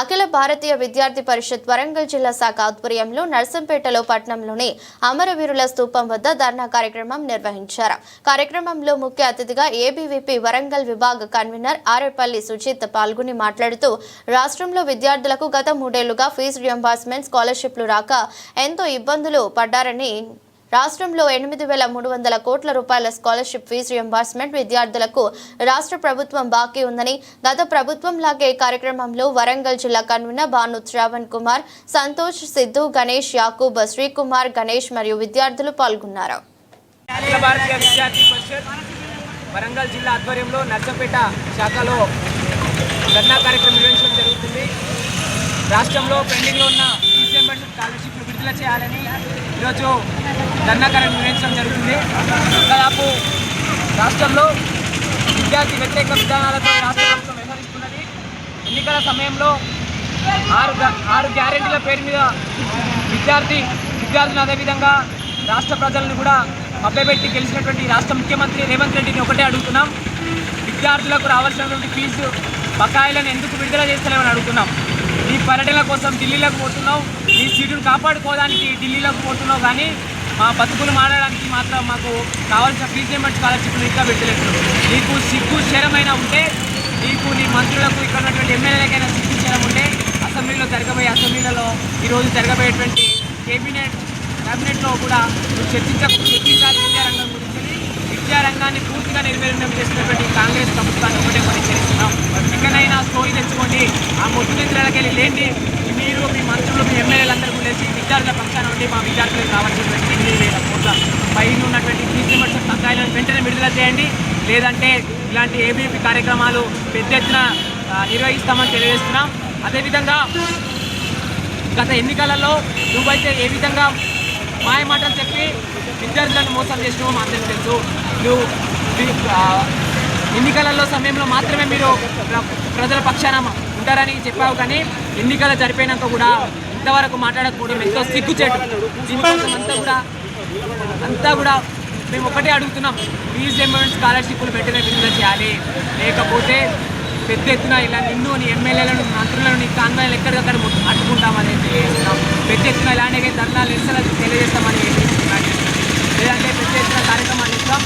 అఖిల భారతీయ విద్యార్థి పరిషత్ వరంగల్ జిల్లా శాఖ ఆధ్వర్యంలో నర్సంపేటలో పట్టణంలోని అమరవీరుల స్తూపం వద్ద ధర్నా కార్యక్రమం నిర్వహించారు. కార్యక్రమంలో ముఖ్య అతిథిగా ఏబీవీపీ వరంగల్ విభాగ కన్వీనర్ ఆరేపల్లి సుజిత్ పాల్గొని మాట్లాడుతూ రాష్ట్రంలో విద్యార్థులకు గత మూడేళ్ళుగా ఫీజు రియంబర్స్మెంట్ స్కాలర్షిప్లు రాక ఎంతో ఇబ్బందులు పడ్డారని రాష్ట్రంలో ఎనిమిది వేల మూడు వందల కోట్ల రూపాయల స్కాలర్షిప్ ఫీజు రియంబర్స్మెంట్ విద్యార్థులకు రాష్ట్ర ప్రభుత్వం బాకీ ఉందని గత ప్రభుత్వం లాగే కార్యక్రమంలో వరంగల్ జిల్లా కన్వీనర్ భాను శ్రావణ్ కుమార్ సంతోష్ సిద్ధు గణేష్ యాకూబ్ శ్రీకుమార్ గణేష్ మరియు విద్యార్థులు పాల్గొన్నారు. వరంగల్ జిల్లా ఆధ్వర్యంలో నర్సంపేట శాఖలో ధర్నా కార్యక్రమం నిర్వహించడం జరుగుతుంది. రాష్ట్రంలో పెండింగ్లో ఉన్న డిసెంబర్ స్కాలర్షిప్లు విడుదల చేయాలని ఈరోజు ధర్నాకరణ నిర్వహించడం జరుగుతుంది. దాదాపు రాష్ట్రంలో విద్యార్థి వ్యతిరేక విధానాలతో రాష్ట్ర ప్రభుత్వం వ్యవహరిస్తున్నది. ఎన్నికల సమయంలో ఆరు ఆరు గ్యారెంటీల పేరు మీద విద్యార్థి విద్యార్థులు అదేవిధంగా రాష్ట్ర ప్రజలను కూడా మభ్యపెట్టి గెలిచినటువంటి రాష్ట్ర ముఖ్యమంత్రి రేవంత్ రెడ్డిని ఒకటే అడుగుతున్నాం. విద్యార్థులకు రావాల్సినటువంటి ఫీజు బకాయిలను ఎందుకు విడుదల చేస్తలేమని అడుగుతున్నాం. నీ పర్యటన కోసం ఢిల్లీలోకి పోతున్నావు నీ సీటును కాపాడుకోవడానికి ఢిల్లీలోకి పోతున్నావు కానీ మా బతుకులు మారడానికి మాత్రం మాకు కావాల్సిన ఫీజు స్కాలర్షిప్లు ఇంకా పెట్టలేదు నీకు సిగ్గు శరమైనా ఉంటే నీకు నీ మంత్రులకు ఇక్కడ ఉన్నటువంటి ఎమ్మెల్యేలకైనా సిగ్గు శరం ఉంటే అసెంబ్లీలో జరగబోయే అసెంబ్లీలలో ఈరోజు జరగబోయేటువంటి కేబినెట్ కేబినెట్లో కూడా నువ్వు చర్చించ చర్చించాలి విద్యారంగం విద్యారంగాన్ని పూర్తిగా నిర్వీర్యం చేసినటువంటి కాంగ్రెస్ ప్రభుత్వాన్ని ఒకటే పని చేస్తున్నాం ఎక్కడైనా స్టోరీ తెచ్చుకోండి. ఆ మొట్టు వెళ్ళి లేండి. మీరు మీ మంత్రులు మీ ఎమ్మెల్యేలందరూ లేచి విద్యార్థుల పక్షాన ఉండి మా విద్యార్థులకు కావాల్సినటువంటి డిగ్రీ వేల కోట్ల పైన ఉన్నటువంటి ఫీజు రిమర్షన్ బకాయిలను వెంటనే విడుదల చేయండి. లేదంటే ఇలాంటి ఏబీపీ కార్యక్రమాలు పెద్ద ఎత్తున నిర్వహిస్తామని తెలియజేస్తున్నాం. అదేవిధంగా గత ఎన్నికలలో నువ్వైతే ఏ విధంగా మాయ మాటలు చెప్పి విద్యార్థులను మోసం చేసినావు మా అందరికీ తెలుసు. నువ్వు ఎన్నికలలో సమయంలో మాత్రమే మీరు ప్రజల పక్షాన ఉంటారని చెప్పావు కానీ ఎన్నికలు జరిపోయినాక కూడా ఇంతవరకు మాట్లాడకపోవడం ఎంతో సిగ్గుచేటు. దీనికోసం అంతా కూడా అంతా కూడా మేము ఒకటే అడుగుతున్నాం. ఫీజ్ ఎంబెంట్ స్కాలర్షిప్లు వెంటనే విడుదల చేయాలి. లేకపోతే పెద్ద ఎత్తున ఇలా నిన్ను ఎమ్మెల్యేలను మంత్రులను నీ ఎక్కడికక్కడ అడ్డుకుంటామని తెలియజేస్తున్నాం పెద్ద ఎత్తున ఇలాంటి ధర్నాలు నిరసనలు తెలియజేస్తామని లేదంటే పెద్ద ఎత్తున కార్యక్రమాలు ఇస్తాం